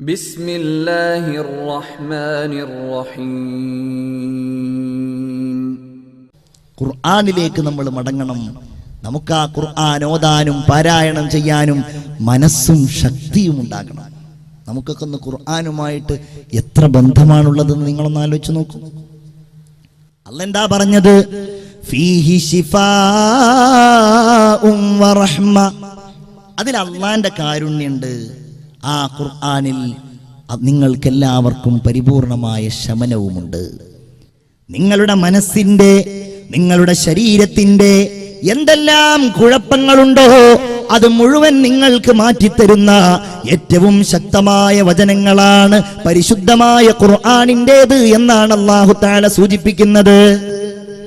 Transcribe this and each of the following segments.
ബിസ്മില്ലാഹിർ റഹ്മാനിർ റഹീം ഖുർആനിലേക്ക് നമ്മൾ മടങ്ങണം. നമുക്ക് ആ ഖുർആൻ ഓതാനും പാരായണം ചെയ്യാനും മനസ്സും ശക്തിയും ഉണ്ടാകണം. നമുക്കൊക്കെ ഒന്ന് ഖുർആാനുമായിട്ട് എത്ര ബന്ധമാണുള്ളതെന്ന് നിങ്ങളൊന്ന് ആലോചിച്ച് നോക്കൂ. അല്ലെന്താ പറഞ്ഞത്? അതിൽ അള്ളാന്റെ കാരുണ്യുണ്ട് ആ ഖുർആാനിൽ നിങ്ങൾക്കെല്ലാവർക്കും പരിപൂർണമായ ശമനവുമുണ്ട്. നിങ്ങളുടെ മനസ്സിന്റെ നിങ്ങളുടെ ശരീരത്തിന്റെ എന്തെല്ലാം കുഴപ്പങ്ങളുണ്ടോ അത് മുഴുവൻ നിങ്ങൾക്ക് മാറ്റിത്തരുന്ന ഏറ്റവും ശക്തമായ വചനങ്ങളാണ് പരിശുദ്ധമായ ഖുർആാനിന്റേത് എന്നാണ് അള്ളാഹു താല സൂചിപ്പിക്കുന്നത്.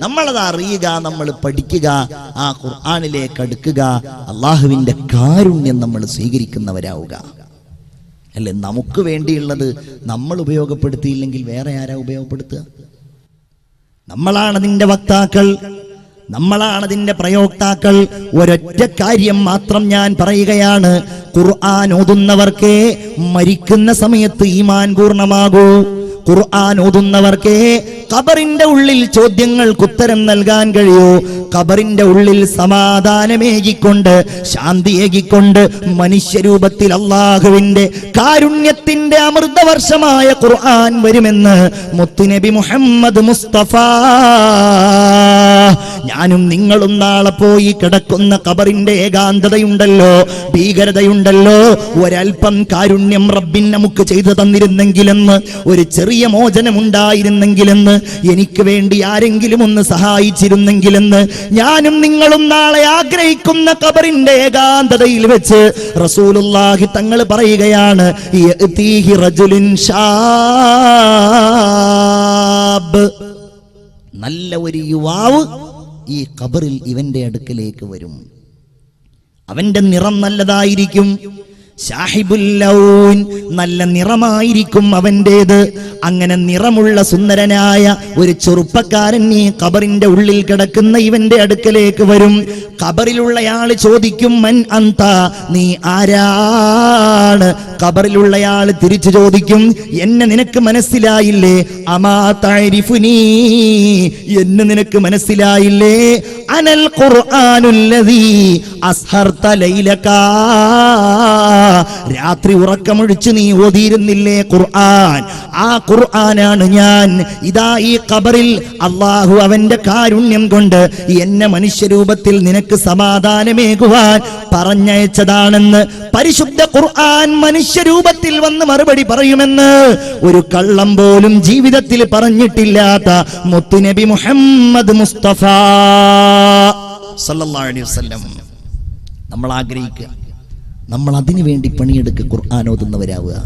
നമ്മളത് അറിയുക നമ്മൾ പഠിക്കുക ആ ഖുർആാനിലേക്ക് അടുക്കുക അള്ളാഹുവിന്റെ കാരുണ്യം നമ്മൾ സ്വീകരിക്കുന്നവരാവുക. അല്ലെ? നമുക്ക് വേണ്ടിയുള്ളത് നമ്മൾ ഉപയോഗപ്പെടുത്തിയില്ലെങ്കിൽ വേറെ ആരാ ഉപയോഗപ്പെടുത്തുക? നമ്മളാണ് നിന്റെ വക്താക്കൾ. നമ്മളാണ് അതിന്റെ പ്രയോക്താക്കൾ. ഒരൊറ്റ കാര്യം മാത്രം ഞാൻ പറയുകയാണ്. ഖുർആൻ ഓതുന്നവർക്കേ മരിക്കുന്ന സമയത്ത് ഈമാൻ പൂർണമാകൂ. ഖുർആൻ ഓതുന്നവർക്കേ ഖബറിന്റെ ഉള്ളിൽ ചോദ്യങ്ങൾക്ക് ഉത്തരം നൽകാൻ കഴിയൂ. ഖബറിന്റെ ഉള്ളിൽ സമാധാനമേകിക്കൊണ്ട് ശാന്തിയേകിക്കൊണ്ട് മനുഷ്യരൂപത്തിൽ അള്ളാഹുവിന്റെ കാരുണ്യത്തിന്റെ അമൃതവർഷമായ ഖുർആൻ വരുമെന്ന് മുത്തുനബി മുഹമ്മദ് മുസ്തഫ ഞാനും നിങ്ങളും നാളെ പോയി കിടക്കുന്ന കബറിന്റെ ഏകാന്തതയുണ്ടല്ലോ ഭീകരതയുണ്ടല്ലോ. ഒരൽപ്പം കാരുണ്യം റബ്ബിൻ നമുക്ക് ചെയ്തു തന്നിരുന്നെങ്കിലെന്ന് ഒരു ചെറിയ മോചനം ഉണ്ടായിരുന്നെങ്കിലെന്ന് എനിക്ക് വേണ്ടി ആരെങ്കിലും ഒന്ന് സഹായിച്ചിരുന്നെങ്കിലെന്ന് ഞാനും നിങ്ങളും നാളെ ആഗ്രഹിക്കുന്ന കബറിന്റെ ഏകാന്തതയിൽ വെച്ച് റസൂലുല്ലാഹി തങ്ങൾ പറയുകയാണ് റജുലുൻ ശാബ് നല്ല ഒരു യുവാവ് ഈ കബറിൽ ഇവന്റെ അടുക്കലേക്ക് വരും. അവന്റെ നിറം നല്ലതായിരിക്കും. നല്ല നിറമായിരിക്കും അവന്റേത്. അങ്ങനെ നിറമുള്ള സുന്ദരനായ ഒരു ചെറുപ്പക്കാരൻ ഈ കബറിന്റെ ഉള്ളിൽ കിടക്കുന്ന ഇവന്റെ അടുക്കലേക്ക് വരും. കബറിലുള്ളയാൾ ചോദിക്കും മൻ അന്ത? നീ ആരാണ്? കബറിലുള്ളയാൾ തിരിച്ചു ചോദിക്കും എന്നെ നിനക്ക് മനസ്സിലായില്ലേ? അമാ താരിഫുനീ എന്നെ നിനക്ക് മനസ്സിലായില്ലേ? അനൽ ഖുർആനുല്ലദീ അസ്ഹർത ലൈലകാ. രാത്രി ഉറക്കമൊഴിച്ച് നീ ഓതിയിരുന്നില്ലേ ഖുർആൻ? ആ ഖുർആനാണ് ഞാൻ. ഇതാ ഈ കബറിൽ അള്ളാഹു അവന്റെ കാരുണ്യം കൊണ്ട് എന്നെ മനുഷ്യരൂപത്തിൽ നിനക്ക് സമാധാനമേകുവാൻ പറഞ്ഞയച്ചതാണെന്ന് പരിശുദ്ധ ഖുർആൻ മനുഷ്യരൂപത്തിൽ വന്ന് മറുപടി പറയുമെന്ന് ഒരു കള്ളം പോലും ജീവിതത്തിൽ പറഞ്ഞിട്ടില്ലാത്ത മുത്തുനബി മുഹമ്മദ് മുസ്തഫ. സല്ലല്ലാഹു അലൈഹി വസല്ലം. നമ്മൾ ആഗ്രഹിക്കുക. നമ്മൾ അതിനു വേണ്ടി പണിയെടുക്കുക ഖുർആൻ ഓതുന്നവരാവുക.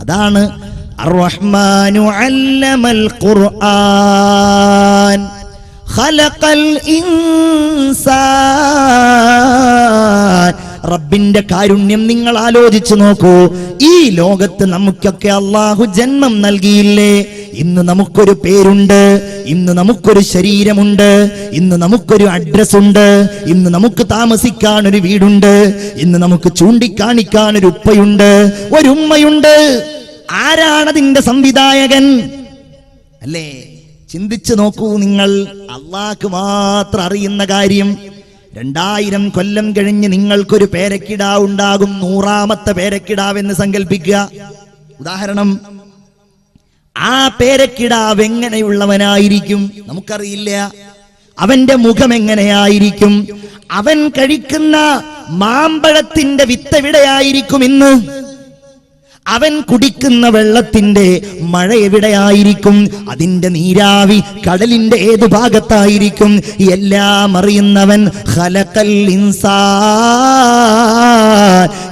അതാണ് അർറഹ്മാനു അല്ലമൽ ഖുർആൻ. ഖലഖൽ ഇൻസാൻ. റബ്ബിന്റെ കാരുണ്യം നിങ്ങൾ ആലോചിച്ചു നോക്കൂ. ഈ ലോകത്ത് നമുക്കൊക്കെ അള്ളാഹു ജന്മം നൽകിയില്ലേ? ഇന്ന് നമുക്കൊരു പേരുണ്ട് ഇന്ന് നമുക്കൊരു ശരീരമുണ്ട് ഇന്ന് നമുക്കൊരു അഡ്രസ് ഉണ്ട് ഇന്ന് നമുക്ക് താമസിക്കാൻ ഒരു വീടുണ്ട് ഇന്ന് നമുക്ക് ചൂണ്ടിക്കാണിക്കാൻ ഒരു ഉപ്പയുണ്ട് ഒരു ഉമ്മയുണ്ട്. ആരാണതിന്റെ സംവിധായകൻ? അല്ലേ? ചിന്തിച്ചു നോക്കൂ നിങ്ങൾ. അള്ളാഹ്ക്ക് മാത്രം അറിയുന്ന കാര്യം രണ്ടായിരം കൊല്ലം കഴിഞ്ഞ് നിങ്ങൾക്കൊരു പേരക്കിടാ ഉണ്ടാകും നൂറാമത്തെ പേരക്കിടാവെന്ന് സങ്കല്പിക്കുക ഉദാഹരണം ആ പേരക്കിടാവ് എങ്ങനെയുള്ളവനായിരിക്കും? നമുക്കറിയില്ല. അവന്റെ മുഖം എങ്ങനെയായിരിക്കും? അവൻ കഴിക്കുന്ന മാമ്പഴത്തിന്റെ വിത്തെവിടെയായിരിക്കും ഇന്ന്? അവൻ കുടിക്കുന്ന വെള്ളത്തിന്റെ മഴ എവിടെയായിരിക്കും? അതിന്റെ നീരാവി കടലിന്റെ ഏതു ഭാഗത്തായിരിക്കും? എല്ലാം അറിയുന്നവൻ ഹലക്കൽ ഇൻസാൻ.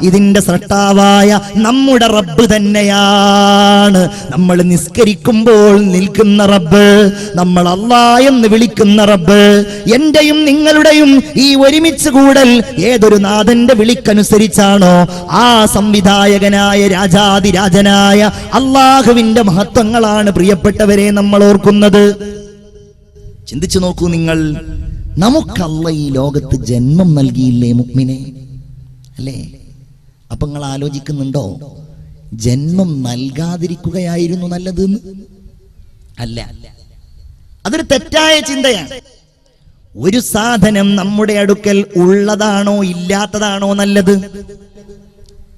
ഇതിന്റെ സൃഷ്ടാവായ നമ്മുടെ റബ്ബ് തന്നെയാണ്. നമ്മൾ നിസ്കരിക്കുമ്പോൾ നിൽക്കുന്ന റബ്ബ് നമ്മൾ അല്ല എന്ന് വിളിക്കുന്ന റബ്ബ് എന്റെയും നിങ്ങളുടെയും ഈ ഒരുമിച്ച് കൂടൽ ഏതൊരു നാഥന്റെ വിളിക്കനുസരിച്ചാണോ? ആ സംവിധായകനായ രാജാതിരാജനായ അള്ളാഹുവിന്റെ മഹത്വങ്ങളാണ് പ്രിയപ്പെട്ടവരെ നമ്മൾ ഓർക്കുന്നത്. ചിന്തിച്ചു നോക്കൂ നിങ്ങൾ. നമുക്കല്ല ഈ ലോകത്ത് ജന്മം നൽകിയില്ലേ മുഗ്മിനെ? അല്ലേ? അപ്പൊ നിങ്ങൾ ആലോചിക്കുന്നുണ്ടോ? ജന്മം നൽകാതിരിക്കുകയായിരുന്നു നല്ലത് അല്ല. അതൊരു തെറ്റായ ചിന്തയാണ്. ഒരു സാധനം നമ്മുടെ അടുക്കൽ ഉള്ളതാണോ ഇല്ലാത്തതാണോ നല്ലത്?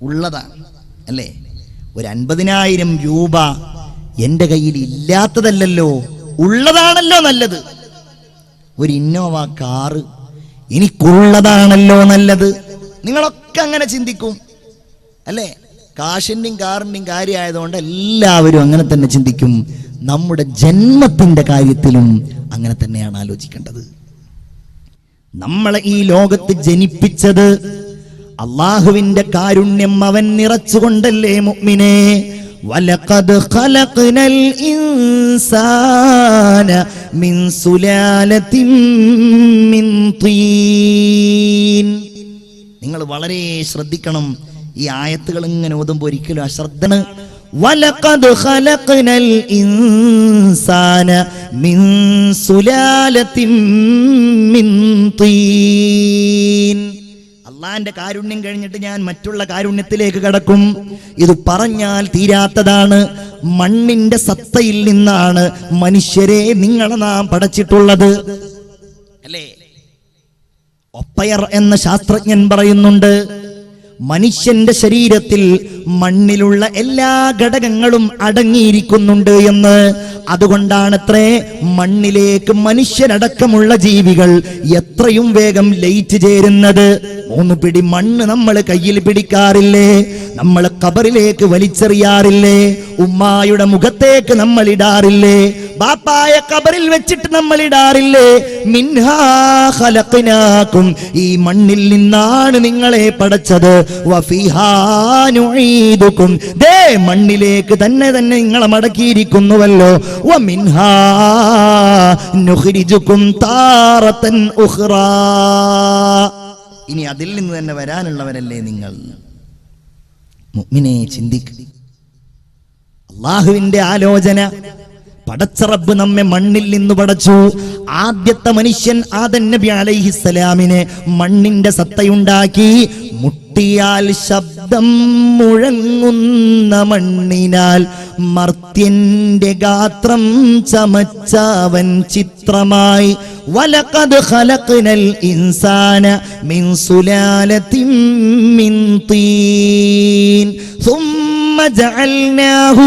ഉള്ളതാണ്. അല്ലേ? ഒരു അൻപതിനായിരം രൂപ എന്റെ കയ്യിൽ ഇല്ലാത്തതല്ലല്ലോ ഉള്ളതാണല്ലോ നല്ലത്. ഒരു ഇന്നോവ കാറ് എനിക്കുള്ളതാണല്ലോ നല്ലത്. നിങ്ങളൊക്കെ അങ്ങനെ ചിന്തിക്കും. അല്ലേ? കാശിന്റെയും കാറിന്റെയും കാര്യമായതുകൊണ്ട് എല്ലാവരും അങ്ങനെ തന്നെ ചിന്തിക്കും. നമ്മുടെ ജന്മത്തിന്റെ കാര്യത്തിലും അങ്ങനെ തന്നെയാണ് ആലോചിക്കേണ്ടത്. നമ്മളെ ഈ ലോകത്ത് ജനിപ്പിച്ചത് അള്ളാഹുവിന്റെ കാരുണ്യം അവൻ നിറച്ചുകൊണ്ടല്ലേ മുഗ്മിനെ വലഖദ് ഖലഖ്നൽ ഇൻസാന മിൻ സുലാലത്തിൻ മിൻ തീൻ. നിങ്ങൾ വളരെ ശ്രദ്ധിക്കണം. ഈ ആയത്തുകൾ ഇങ്ങനെ ഓതുമ്പോൾ ഒരിക്കലും അശ്രദ്ധന മിൻ സുലാലത്തിൻ മിൻ തീൻ. അള്ളാന്റെ കാരുണ്യം കഴിഞ്ഞിട്ട് ഞാൻ മറ്റുള്ള കാരുണ്യത്തിലേക്ക് കടക്കും. ഇത് പറഞ്ഞാൽ തീരാത്തതാണ്. മണ്ണിന്റെ സത്തയിൽ നിന്നാണ് മനുഷ്യരെ നിങ്ങളെ നാം പടച്ചിട്ടുള്ളത്. ഒപ്പയർ എന്ന ശാസ്ത്രജ്ഞൻ പറയുന്നുണ്ട് മനുഷ്യന്റെ ശരീരത്തിൽ മണ്ണിലുള്ള എല്ലാ ഘടകങ്ങളും അടങ്ങിയിരിക്കുന്നുണ്ട് എന്ന്. അതുകൊണ്ടാണത്രേ മണ്ണിലേക്ക് മനുഷ്യനടക്കമുള്ള ജീവികൾ എത്രയും വേഗം ലയിച്ചു ചേരുന്നത്. മൂന്ന് പിടി മണ്ണ് നമ്മൾ കയ്യിൽ പിടിക്കാറില്ലേ? നമ്മൾ കബറിലേക്ക് വലിച്ചെറിയാറില്ലേ? ഉമ്മായുടെ മുഖത്തേക്ക് നമ്മൾ ഇടാറില്ലേ? ബാപ്പായ കബറിൽ വെച്ചിട്ട് നമ്മൾ ഇടാറില്ലേ? മിൻഹാ ഈ മണ്ണിൽ നിന്നാണ് നിങ്ങളെ പടച്ചത്. വഫീഹാ നുഈദുകും ദേ മണ്ണിലേക്ക് തന്നെ തന്നെ നിങ്ങളെ മടക്കിയിരിക്കുന്നുവല്ലോ. വമിൻഹാ നുഖ്രിജുകും താറത്തൻ ഉഹ്റാ ഇനി അതിൽ നിന്ന് തന്നെ വരാനുള്ളവരല്ലേ നിങ്ങൾ? മുഅ്മിനെ ചിന്തിക്കുക അള്ളാഹുവിന്റെ ആലോചന പടച്ചറബ് നമ്മെ മണ്ണിൽ നിന്ന് പടച്ചു. ആദ്യത്തെ മനുഷ്യൻ ആദൻ നബി അലൈഹിസ്സലാമിനെ മണ്ണിന്റെ സത്തയുണ്ടാക്കി. മുട്ടിയാൽ ശബ്ദം മുഴങ്ങുന്ന മണ്ണിനാൽ മർത്യന്റെ ഗാത്രം ചമച്ചവൻ ചിത്രമായി. വലക്കത് ഖലഖ്നൽ ഇൻസാന മിൻ സുലാലത്തിൻ മിൻ തീൻ. ثم جعلناه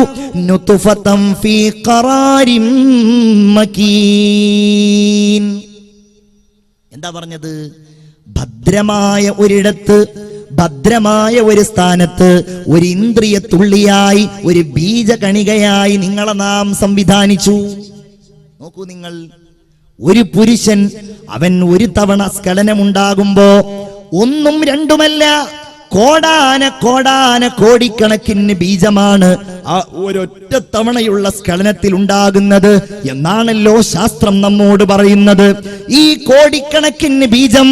نطفة في قرار مكين എന്താ പറഞ്ഞത് ഭദ്രമായ ഒരിടത്ത് ഭദ്രമായ ഒരു സ്ഥാനത്ത് ഒരു ഇന്ദ്രിയ തുള്ളിയായി ഒരു ബീജകണികയായി നിങ്ങളെ നാം സംവിധാനിച്ചു നോക്കൂ നിങ്ങൾ ഒരു പുരുഷൻ അവൻ ഒരു തവണ സ്ഖലനമുണ്ടാകുമ്പോ ഒന്നും രണ്ടുമല്ല കോടാന കോടാന കോടിക്കണക്കിന് ബീജമാണ് ആ ഒരൊറ്റ തവണയുള്ള സ്ഖലനത്തിൽ ഉണ്ടാകുന്നത് എന്നാണല്ലോ ശാസ്ത്രം നമ്മോട് പറയുന്നത്. ഈ കോടിക്കണക്കിന് ബീജം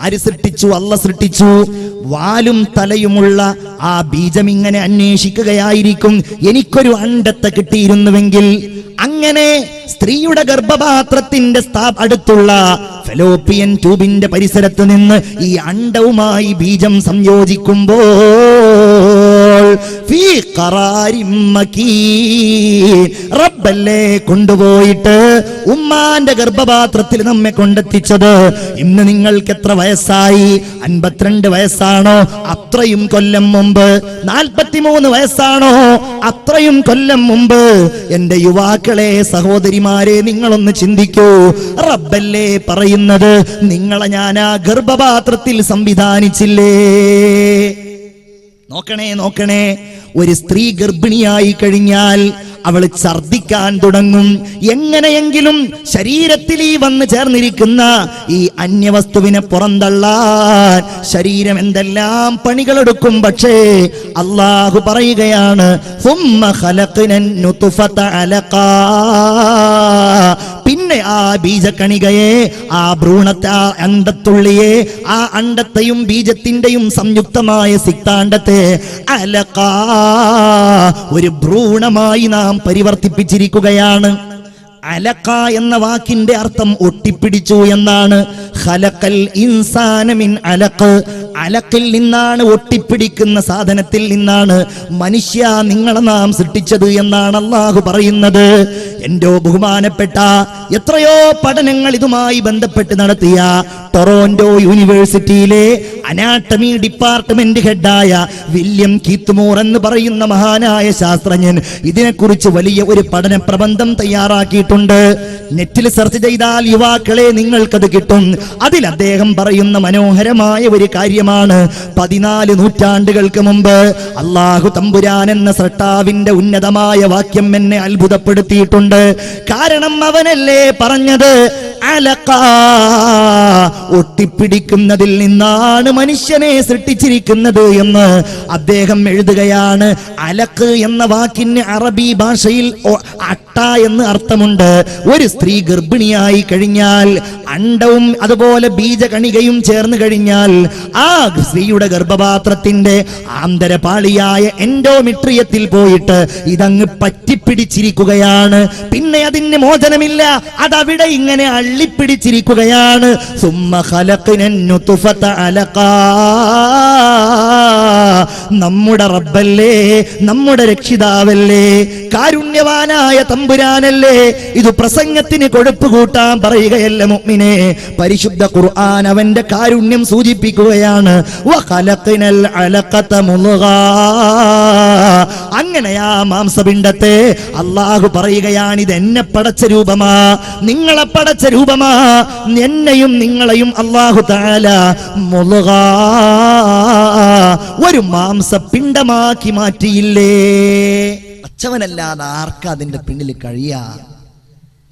ആര് സൃഷ്ടിച്ചു? അല്ല സൃഷ്ടിച്ചു. വാലും തലയുമുള്ള ആ ബീജം ഇങ്ങനെ അന്വേഷിക്കുകയായിരിക്കും. എനിക്കൊരു അണ്ടത്തെ കിട്ടിയിരുന്നുവെങ്കിൽ അങ്ങനെ സ്ത്രീയുടെ ഗർഭപാത്രത്തിന്റെ അടുത്തുള്ള ഫെലോപ്പിയൻ ട്യൂബിന്റെ പരിസരത്ത് നിന്ന് ഈ അണ്ടവുമായി ബീജം സംയോജിക്കുമ്പോൾ ഫീ. റബ്ബല്ലേ കൊണ്ടുപോയിട്ട് ഉമ്മാന്റെ ഗർഭപാത്രത്തിൽ നമ്മെ കൊണ്ടെത്തിച്ചത്. ഇന്ന് നിങ്ങൾക്ക് എത്ര വയസ്സായി? അൻപത്തിരണ്ട് വയസ്സാണോ? അത്രയും കൊല്ലം മുമ്പ്. നാൽപ്പത്തിമൂന്ന് വയസ്സാണോ? അത്രയും കൊല്ലം മുമ്പ്. എന്റെ യുവാക്കളെ സഹോദരിമാരെ നിങ്ങളൊന്ന് ചിന്തിക്കൂ. റബ്ബല്ലേ പറയുന്നത് നിങ്ങളെ ഞാൻ ആ ഗർഭപാത്രത്തിൽ സംവിധാനിച്ചില്ലേ? നോക്കണേ നോക്കണേ. ഒരു സ്ത്രീ ഗർഭിണിയായി കഴിഞ്ഞാൽ അവൾ ഛർദിക്കാൻ തുടങ്ങും. എങ്ങനെയെങ്കിലും ശരീരത്തിൽ ഈ വന്ന് ചേർന്നിരിക്കുന്ന ഈ അന്യവസ്തുവിനെ പുറന്തള്ളാൻ ശരീരം എന്തെല്ലാം പണികളെടുക്കും. പക്ഷേ അള്ളാഹു പറയുകയാണ്. പിന്നെ ആ ബീജക്കണികയെ ആ ഭ്രൂണത്തെ ആ അണ്ടത്തുള്ളിയെ ആ അണ്ടത്തെയും ബീജത്തിന്റെയും സംയുക്തമായ സിക്താണ്ടത്തെ അലക്കാ ഒരു ഭ്രൂണമായി നാം പരിവർത്തിപ്പിച്ചിരിക്കുകയാണ്. അലക്ക എന്ന വാക്കിന്റെ അർത്ഥം ഒട്ടിപ്പിടിച്ചു എന്നാണ്. ഖലഖൽ ഇൻസാന മിൻ അലഖ്. അലക്കിൽ നിന്നാണ് ഒട്ടിപ്പിടിക്കുന്ന സാധനത്തിൽ നിന്നാണ് മനുഷ്യ നിങ്ങളെ നാം സൃഷ്ടിച്ചത് എന്നാണ് അള്ളാഹു പറയുന്നത്. എന്റെ ബഹുമാനപ്പെട്ട എത്രയോ പഠനങ്ങൾ ഇതുമായി ബന്ധപ്പെട്ട് നടത്തിയ ടൊറോന്റോ യൂണിവേഴ്സിറ്റിയിലെ അനാട്ടമി ഡിപ്പാർട്ട്മെന്റ് ഹെഡായ വില്യം കീത്ത്മോർ എന്ന് പറയുന്ന മഹാനായ ശാസ്ത്രജ്ഞൻ ഇതിനെക്കുറിച്ച് വലിയ ഒരു പഠന പ്രബന്ധം തയ്യാറാക്കിയിട്ടുണ്ട്. നെറ്റിൽ സെർച്ച് ചെയ്താൽ യുവാക്കളെ നിങ്ങൾക്കത് കിട്ടും. അതിൽ അദ്ദേഹം പറയുന്ന മനോഹരമായ ഒരു കാര്യമാണ്. പതിനാല് നൂറ്റാണ്ടുകൾക്ക് മുമ്പ് അള്ളാഹു തമ്പുരാൻ എന്ന സൃഷ്ടാവിന്റെ ഉന്നതമായ വാക്യം എന്നെ അത്ഭുതപ്പെടുത്തിയിട്ടുണ്ട്. കാരണം അവനല്ലേ പറഞ്ഞത്? ഒട്ടിപ്പിടിക്കുന്നതിൽ നിന്നാണ് മനുഷ്യനെ സൃഷ്ടിച്ചിരിക്കുന്നത് എന്ന് അദ്ദേഹം എഴുതുകയാണ്. അലക്ക് എന്ന വാക്കിന് അറബി ഭാഷയിൽ അട്ട എന്ന് അർത്ഥമുണ്ട്. ഒരു സ്ത്രീ ഗർഭിണിയായി കഴിഞ്ഞാൽ അണ്ടവും അതുപോലെ ബീജകണികയും ചേർന്ന് കഴിഞ്ഞാൽ ആ സ്ത്രീയുടെ ഗർഭപാത്രത്തിന്റെ ആന്തരപാളിയായ എൻഡോമിട്രിയത്തിൽ പോയിട്ട് ഇതങ്ങ് പറ്റിപ്പിടിച്ചിരിക്കുകയാണ്. പിന്നെ അതിന് മോചനമില്ല. അതവിടെ ഇങ്ങനെ അള്ളിപ്പിടിച്ചിരിക്കുകയാണ്. നമ്മുടെ റബ്ബല്ലേ നമ്മുടെ രക്ഷിതാവല്ലേ കാരുണ്യവാനായ തമ്പുരാനല്ലേ ഇത് പ്രസംഗത്തിന് കൊഴുപ്പ് കൂട്ടാൻ പറയുകയല്ല മുഅ്മിനെ പരിശുദ്ധ ഖുർആൻ അവന്റെ കാരുണ്യം സൂചിപ്പിക്കുകയാണ്. അങ്ങനെയാ മാംസപിണ്ഡത്തെ അള്ളാഹു പറയുകയാണ് ഇത് എന്നെ പടച്ച രൂപമാ നിങ്ങളെ പടച്ച രൂപമാ എന്നെയും നിങ്ങളെയും അള്ളാഹു താല മുളുക ഒരു മാംസപിണ്ഡമാക്കി മാറ്റിയില്ലേ? അച്ചവനല്ലാതെ ആർക്ക് അതിന്റെ പിന്നിൽ കഴിയാ?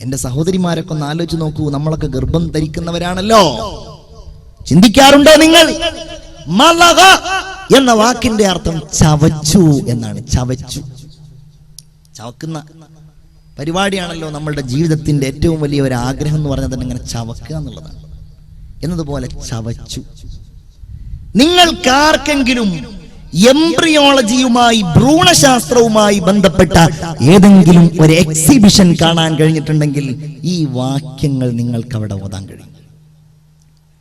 എന്റെ സഹോദരിമാരൊക്കെ ഒന്ന് ആലോചിച്ച് നോക്കൂ നമ്മളൊക്കെ ഗർഭം ധരിക്കുന്നവരാണല്ലോ. ചിന്തിക്കാറുണ്ടോ നിങ്ങൾ? എന്ന വാക്കിന്റെ അർത്ഥം ചവച്ചു എന്നാണ് ചവച്ചു. ചവക്കുന്ന പരിപാടിയാണല്ലോ നമ്മളുടെ ജീവിതത്തിന്റെ ഏറ്റവും വലിയ ഒരു ആഗ്രഹം എന്ന് പറഞ്ഞാൽ തന്നെ ഇങ്ങനെ ചവക്കുക എന്നുള്ളതാണ്. എന്നതുപോലെ ചവച്ചു. നിങ്ങൾക്കാർക്കെങ്കിലും എംബ്രിയോളജിയുമായി ഭ്രൂണശാസ്ത്രവുമായി ബന്ധപ്പെട്ട ഏതെങ്കിലും ഒരു എക്സിബിഷൻ കാണാൻ കഴിഞ്ഞിട്ടുണ്ടെങ്കിൽ ഈ വാക്യങ്ങൾ നിങ്ങൾക്ക് അവിടെ ഓതാൻ കഴിയും.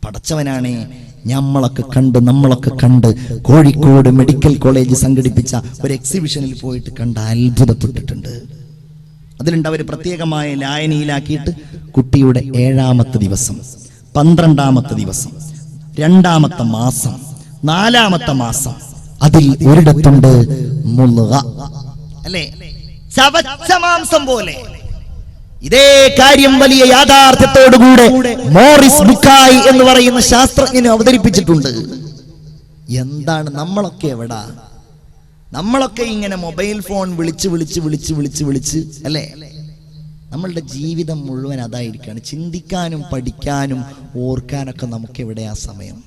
പടച്ചവനാണേ നമ്മളൊക്കെ കണ്ട് നമ്മളൊക്കെ കണ്ട് കോഴിക്കോട് മെഡിക്കൽ കോളേജ് സംഘടിപ്പിച്ച ഒരു എക്സിബിഷനിൽ പോയിട്ട് കണ്ട് അത്ഭുതപ്പെട്ടിട്ടുണ്ട്. അതിലുണ്ട് അവർ പ്രത്യേകമായ ലായനിയിലാക്കിയിട്ട് കുട്ടിയുടെ ഏഴാമത്തെ ദിവസം പന്ത്രണ്ടാമത്തെ ദിവസം രണ്ടാമത്തെ മാസം നാലാമത്തെ മാസം അതിൽ ഒരിടത്തുണ്ട് അല്ലേ? ചവച്ച മാംസം പോലെ. ഇതേ കാര്യം വലിയ യാഥാർത്ഥ്യത്തോടുകൂടെ മോറിസ് ബുക്കായി എന്ന് പറയുന്ന ശാസ്ത്രജ്ഞനെ അവതരിപ്പിച്ചിട്ടുണ്ട്. എന്താണ് നമ്മളൊക്കെ എവിടാ? നമ്മളൊക്കെ ഇങ്ങനെ മൊബൈൽ ഫോൺ വിളിച്ച് വിളിച്ച് വിളിച്ച് വിളിച്ച് വിളിച്ച് അല്ലേ? നമ്മളുടെ ജീവിതം മുഴുവൻ അതായിരിക്കാണ്. ചിന്തിക്കാനും പഠിക്കാനും ഓർക്കാനൊക്കെ നമുക്ക് എവിടെയാ സമയം?